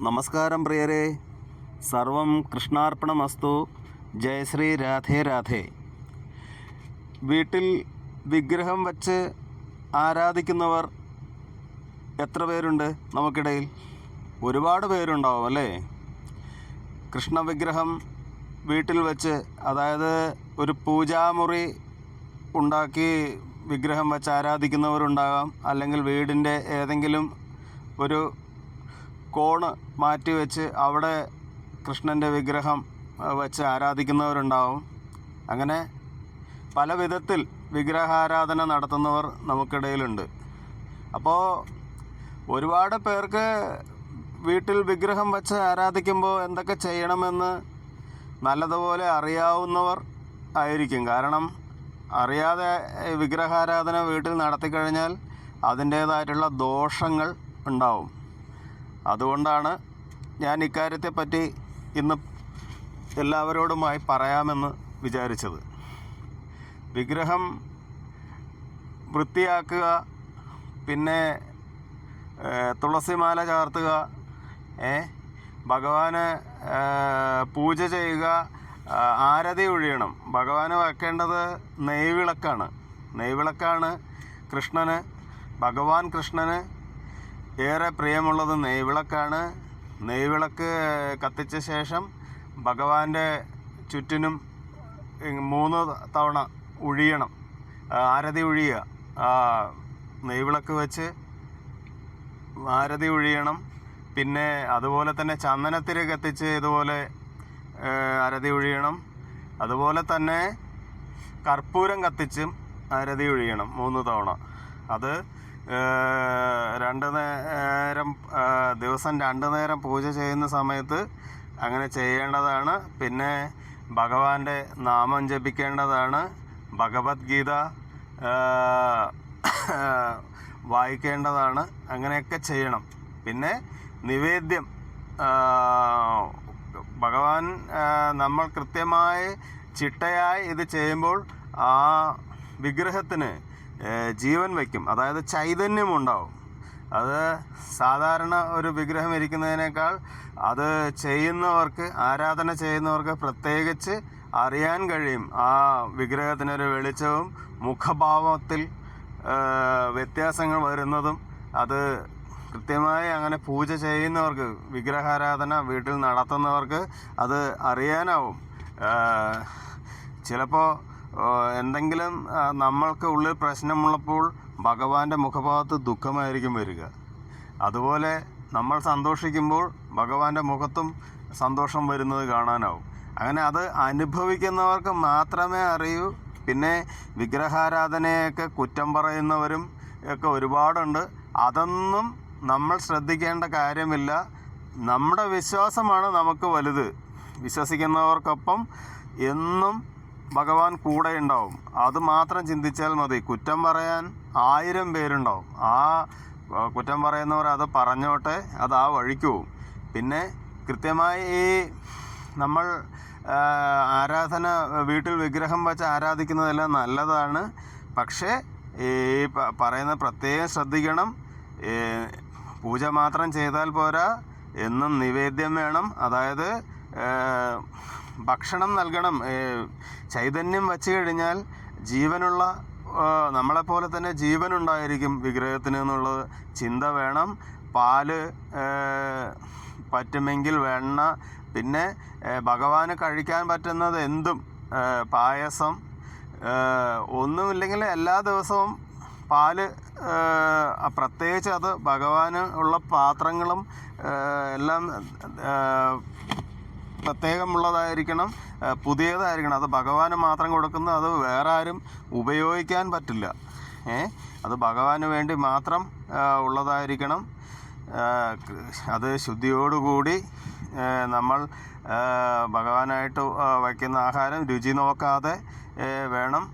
നമസ്കാരം പ്രിയരെ. സർവം കൃഷ്ണാർപ്പണമസ്തു. ജയശ്രീ രാധേ രാധേ. വീട്ടിൽ വിഗ്രഹം വച്ച് ആരാധിക്കുന്നവർ എത്ര പേരുണ്ട് നമുക്കിടയിൽ? ഒരുപാട് പേരുണ്ടാവും അല്ലേ? കൃഷ്ണ വിഗ്രഹം വീട്ടിൽ വെച്ച് അതായത് ഒരു പൂജാമുറി ഉണ്ടാക്കി വിഗ്രഹം വെച്ച് ആരാധിക്കുന്നവരുണ്ടാകാം. അല്ലെങ്കിൽ വീടിന്റെ ഏതെങ്കിലും ഒരു കോണ് മാറ്റി വെച്ച് അവിടെ കൃഷ്ണന്റെ വിഗ്രഹം വെച്ച് ആരാധിക്കുന്നവരുണ്ടാവും. അങ്ങനെ പല വിധത്തിൽ വിഗ്രഹാരാധന നടത്തുന്നവർ നമുക്കിടയിലുണ്ട്. അപ്പോൾ ഒരുപാട് പേർക്ക് വീട്ടിൽ വിഗ്രഹം വെച്ച് ആരാധിക്കുമ്പോൾ എന്തൊക്കെ ചെയ്യണമെന്ന് നല്ലതുപോലെ അറിയാവുന്നവർ ആയിരിക്കും. കാരണം അറിയാതെ വിഗ്രഹാരാധന വീട്ടിൽ നടത്തിക്കഴിഞ്ഞാൽ അതിന്റേതായിട്ടുള്ള ദോഷങ്ങൾ ഉണ്ടാവും. അതുകൊണ്ടാണ് ഞാൻ ഇക്കാര്യത്തെപ്പറ്റി ഇന്ന് എല്ലാവരോടുമായി പറയാമെന്ന് വിചാരിച്ചത്. വിഗ്രഹം വൃത്തിയാക്കുക പിന്നെ തുളസിമാല ചാർത്തുക ഏ ഭഗവാന് പൂജ ചെയ്യുക ആരതി ഒഴിയണം ഭഗവാന് വെക്കേണ്ടത് നെയ്വിളക്കാണ്. നെയ്വിളക്കാണ് കൃഷ്ണന്. ഭഗവാൻ കൃഷ്ണന് ഏറെ പ്രിയമുള്ളത് നെയ്വിളക്കാണ്. നെയ്വിളക്ക് കത്തിച്ച ശേഷം ഭഗവാന്റെ ചുറ്റിനും മൂന്ന് തവണ ഉഴിയണം. ആരതി ഒഴിയുക നെയ്വിളക്ക് വെച്ച് ആരതി ഉഴിയണം. പിന്നെ അതുപോലെ തന്നെ ചന്ദനത്തിരി കത്തിച്ച് ഇതുപോലെ അരതി ഒഴിയണം അതുപോലെ തന്നെ കർപ്പൂരം കത്തിച്ചും അരതി ഒഴിയണം മൂന്ന് തവണ. അത് രണ്ട് നേരം ദിവസം രണ്ട് നേരം പൂജ ചെയ്യുന്ന സമയത്ത് അങ്ങനെ ചെയ്യേണ്ടതാണ്. പിന്നെ ഭഗവാന്റെ നാമം ജപിക്കേണ്ടതാണ്. ഭഗവത്ഗീത വായിക്കേണ്ടതാണ്. അങ്ങനെയൊക്കെ ചെയ്യണം. പിന്നെ നിവേദ്യം ഭഗവാൻ നമ്മൾ കൃത്യമായി ചിട്ടയായി ഇത് ചെയ്യുമ്പോൾ ആ വിഗ്രഹത്തിന് ജീവൻ വയ്ക്കും. അതായത് ചൈതന്യം ഉണ്ടാവും. അത് സാധാരണ ഒരു വിഗ്രഹം ഇരിക്കുന്നതിനേക്കാൾ അത് ചെയ്യുന്നവർക്ക് ആരാധന ചെയ്യുന്നവർക്ക് പ്രത്യേകിച്ച് അറിയാൻ കഴിയും. ആ വിഗ്രഹത്തിനൊരു വെളിച്ചവും മുഖഭാവത്തിൽ വ്യത്യാസങ്ങൾ വരുന്നതും അത് കൃത്യമായി അങ്ങനെ പൂജ ചെയ്യുന്നവർക്ക് വിഗ്രഹാരാധന വീട്ടിൽ നടത്തുന്നവർക്ക് അത് അറിയാനാവും. ചിലപ്പോൾ എന്തെങ്കിലും നമ്മൾക്ക് ഉള്ളിൽ പ്രശ്നമുള്ളപ്പോൾ ഭഗവാന്റെ മുഖഭാവത്ത് ദുഃഖമായിരിക്കും വരിക. അതുപോലെ നമ്മൾ സന്തോഷിക്കുമ്പോൾ ഭഗവാന്റെ മുഖത്തും സന്തോഷം വരുന്നത് കാണാനാവും. അങ്ങനെ അത് അനുഭവിക്കുന്നവർക്ക് മാത്രമേ അറിയൂ. പിന്നെ വിഗ്രഹാരാധനയൊക്കെ കുറ്റം പറയുന്നവരും ഒക്കെ ഒരുപാടുണ്ട്. അതൊന്നും നമ്മൾ ശ്രദ്ധിക്കേണ്ട കാര്യമില്ല. നമ്മുടെ വിശ്വാസമാണ് നമുക്ക് വലുത്. വിശ്വസിക്കുന്നവർക്കൊപ്പം എന്നും ഭഗവാൻ കൂടെ ഉണ്ടാവും. അത് മാത്രം ചിന്തിച്ചാൽ മതി. കുറ്റം പറയാൻ ആയിരം പേരുണ്ടാവും. ആ കുറ്റം പറയുന്നവർ അത് പറഞ്ഞോട്ടെ അത് ആ വഴിക്ക് പോവും. പിന്നെ കൃത്യമായി ഈ നമ്മൾ ആരാധന വീട്ടിൽ വിഗ്രഹം വെച്ച് ആരാധിക്കുന്നതെല്ലാം നല്ലതാണ്. പക്ഷേ ഈ പറയുന്ന പ്രത്യേകം ശ്രദ്ധിക്കണം. പൂജ മാത്രം ചെയ്താൽ പോരാ. എന്നും നിവേദ്യം വേണം. അതായത് ഭക്ഷണം നൽകണം. ചൈതന്യം വച്ചു കഴിഞ്ഞാൽ ജീവനുള്ള നമ്മളെപ്പോലെ തന്നെ ജീവനുണ്ടായിരിക്കും വിഗ്രഹത്തിന് എന്നുള്ളത് ചിന്ത വേണം. പാൽ പറ്റുമെങ്കിൽ വെണ്ണ പിന്നെ ഭഗവാന് കഴിക്കാൻ പറ്റുന്നത് എന്തും പായസം ഒന്നുമില്ലെങ്കിൽ എല്ലാ ദിവസവും പാൽ പ്രത്യേകിച്ച് അത് ഭഗവാന് ഉള്ള പാത്രങ്ങളും എല്ലാം പ്രത്യേകമുള്ളതായിരിക്കണം പുതിയതായിരിക്കണം. അത് ഭഗവാന് മാത്രം കൊടുക്കുന്ന അത് വേറെ ആരും ഉപയോഗിക്കാൻ പറ്റില്ല. ഏ അത് ഭഗവാന് വേണ്ടി മാത്രം ഉള്ളതായിരിക്കണം. അത് ശുദ്ധിയോടുകൂടി നമ്മൾ ഭഗവാനായിട്ട് വയ്ക്കുന്ന ആഹാരം രുചി നോക്കാതെ വേണം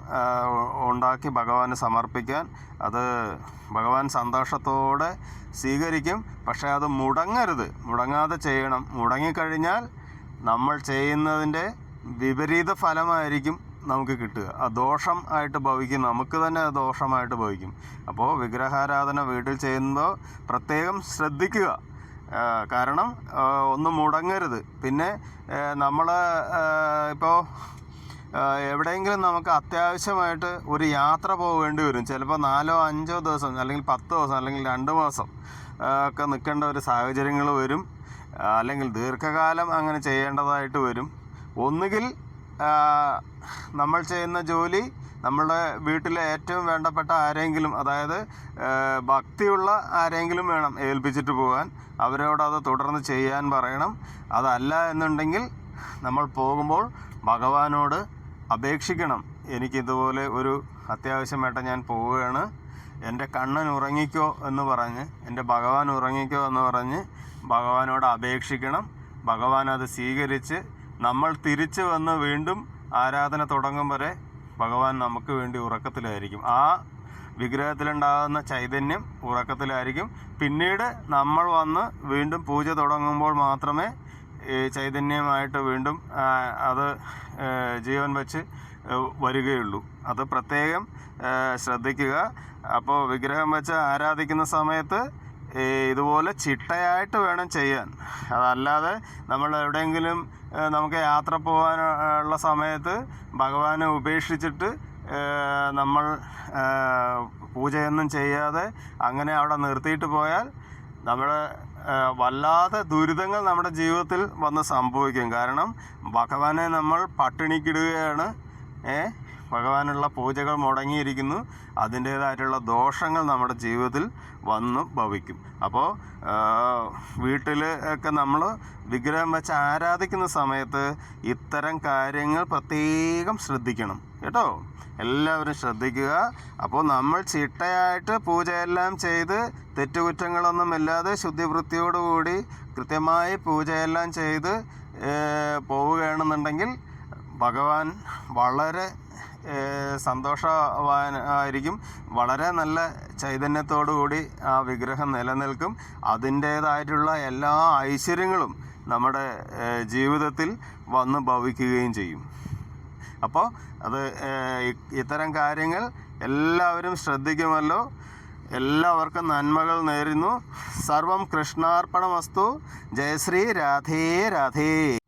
ഉണ്ടാക്കി ഭഗവാന് സമർപ്പിക്കാൻ. അത് ഭഗവാൻ സന്തോഷത്തോടെ സ്വീകരിക്കും. പക്ഷേ അത് മുടങ്ങരുത്. മുടങ്ങാതെ ചെയ്യണം. മുടങ്ങിക്കഴിഞ്ഞാൽ നമ്മൾ ചെയ്യുന്നതിന്റെ വിപരീത ഫലമായിരിക്കും നമുക്ക് കിട്ടുക. ആ ദോഷം ആയിട്ട് ഭവിക്കും. നമുക്ക് തന്നെ അത് ദോഷമായിട്ട് ഭവിക്കും. അപ്പോൾ വിഗ്രഹാരാധന വീട്ടിൽ ചെയ്യുമ്പോൾ പ്രത്യേകം ശ്രദ്ധിക്കുക. കാരണം ഒന്ന് മുടങ്ങരുത്. പിന്നെ നമ്മൾ ഇപ്പോൾ എവിടെയെങ്കിലും നമുക്ക് അത്യാവശ്യമായിട്ട് ഒരു യാത്ര പോകേണ്ടി വരും. ചിലപ്പോൾ നാലോ അഞ്ചോ ദിവസം അല്ലെങ്കിൽ പത്ത് ദിവസം അല്ലെങ്കിൽ രണ്ട് മാസം ഒക്കെ നിൽക്കേണ്ട ഒരു സാഹചര്യങ്ങൾ വരും. അല്ലെങ്കിൽ ദീർഘകാലം അങ്ങനെ ചെയ്യേണ്ടതായിട്ട് വരും. ഒന്നുകിൽ നമ്മൾ ചെയ്യുന്ന ജോലി നമ്മുടെ വീട്ടിലെ ഏറ്റവും വേണ്ടപ്പെട്ട ആരെങ്കിലും അതായത് ഭക്തിയുള്ള ആരെങ്കിലും വേണം ഏൽപ്പിച്ചിട്ട് പോകാൻ. അവരോട് അത് തുടർന്ന് ചെയ്യാൻ പറയണം. അതല്ല എന്നുണ്ടെങ്കിൽ നമ്മൾ പോകുമ്പോൾ ഭഗവാനോട് അപേക്ഷിക്കണം. എനിക്കിതുപോലെ ഒരു അത്യാവശ്യമായിട്ട് ഞാൻ പോവുകയാണ്. എന്റെ കണ്ണൻ ഉറങ്ങിക്കോ എന്ന് പറഞ്ഞ് എന്റെ ഭഗവാൻ ഉറങ്ങിക്കോ എന്ന് പറഞ്ഞ് ഭഗവാനോട് അപേക്ഷിക്കണം. ഭഗവാൻ അത് സ്വീകരിച്ച് നമ്മൾ തിരിച്ചു വന്ന് വീണ്ടും ആരാധന തുടങ്ങും വരെ ഭഗവാൻ നമുക്ക് വേണ്ടി ഉറക്കത്തിലായിരിക്കും. ആ വിഗ്രഹത്തിലുണ്ടാകുന്ന ചൈതന്യം ഉറക്കത്തിലായിരിക്കും. പിന്നീട് നമ്മൾ വന്ന് വീണ്ടും പൂജ തുടങ്ങുമ്പോൾ മാത്രമേ ചൈതന്യമായിട്ട് വീണ്ടും അത് ജീവൻ വച്ച് വരികയുള്ളൂ. അത് പ്രത്യേകം ശ്രദ്ധിക്കുക. അപ്പോൾ വിഗ്രഹം വെച്ച് ആരാധിക്കുന്ന സമയത്ത് ഇതുപോലെ ചിട്ടയായിട്ട് വേണം ചെയ്യാൻ. അതല്ലാതെ നമ്മൾ എവിടെയെങ്കിലും നമുക്ക് യാത്ര പോകാനുള്ള സമയത്ത് ഭഗവാനെ ഉപേക്ഷിച്ചിട്ട് നമ്മൾ പൂജയൊന്നും ചെയ്യാതെ അങ്ങനെ അവിടെ നിർത്തിയിട്ട് പോയാൽ നമ്മുടെ ആ, വല്ലാതെ ദുരിതങ്ങൾ നമ്മുടെ ജീവിതത്തിൽ വന്ന് സംഭവിക്കും. കാരണം ഭഗവാനെ നമ്മൾ പട്ടിണിക്കിടുകയാണ്. ഏ? ഭഗവാനുള്ള പൂജകൾ മുടങ്ങിയിരിക്കുന്നു. അതിന്റേതായിട്ടുള്ള ദോഷങ്ങൾ നമ്മുടെ ജീവിതത്തിൽ വന്നു ഭവിക്കും. അപ്പോൾ വീട്ടിൽ ഒക്കെ നമ്മൾ വിഗ്രഹം വെച്ച് ആരാധിക്കുന്ന സമയത്ത് ഇത്തരം കാര്യങ്ങൾ പ്രത്യേകം ശ്രദ്ധിക്കണം. കേട്ടോ? എല്ലാവരും ശ്രദ്ധിക്കുക. അപ്പോൾ നമ്മൾ ചിട്ടയായിട്ട് പൂജയെല്ലാം ചെയ്ത് തെറ്റുകുറ്റങ്ങളൊന്നും ഇല്ലാതെ ശുദ്ധിവൃത്തിയോടുകൂടി കൃത്യമായി പൂജയെല്ലാം ചെയ്ത് പോവുകയാണെന്നുണ്ടെങ്കിൽ ഭഗവാൻ വളരെ സന്തോഷവാൻ വളരെ നല്ല ചൈതന്യത്തോടുകൂടി ആ വിഗ്രഹം നിലനിൽക്കും. അതിന്റേതായിട്ടുള്ള എല്ലാ ഐശ്വര്യങ്ങളും നമ്മുടെ ജീവിതത്തിൽ വന്ന് ഭവിക്കുകയും ചെയ്യും. അപ്പോൾ അത് ഇത്തരം കാര്യങ്ങൾ എല്ലാവരും ശ്രദ്ധിക്കുമല്ലോ. എല്ലാവർക്കും നന്മകൾ നേരുന്നു. സർവം കൃഷ്ണാർപ്പണമസ്തു. ജയശ്രീ. രാധേ രാധേ.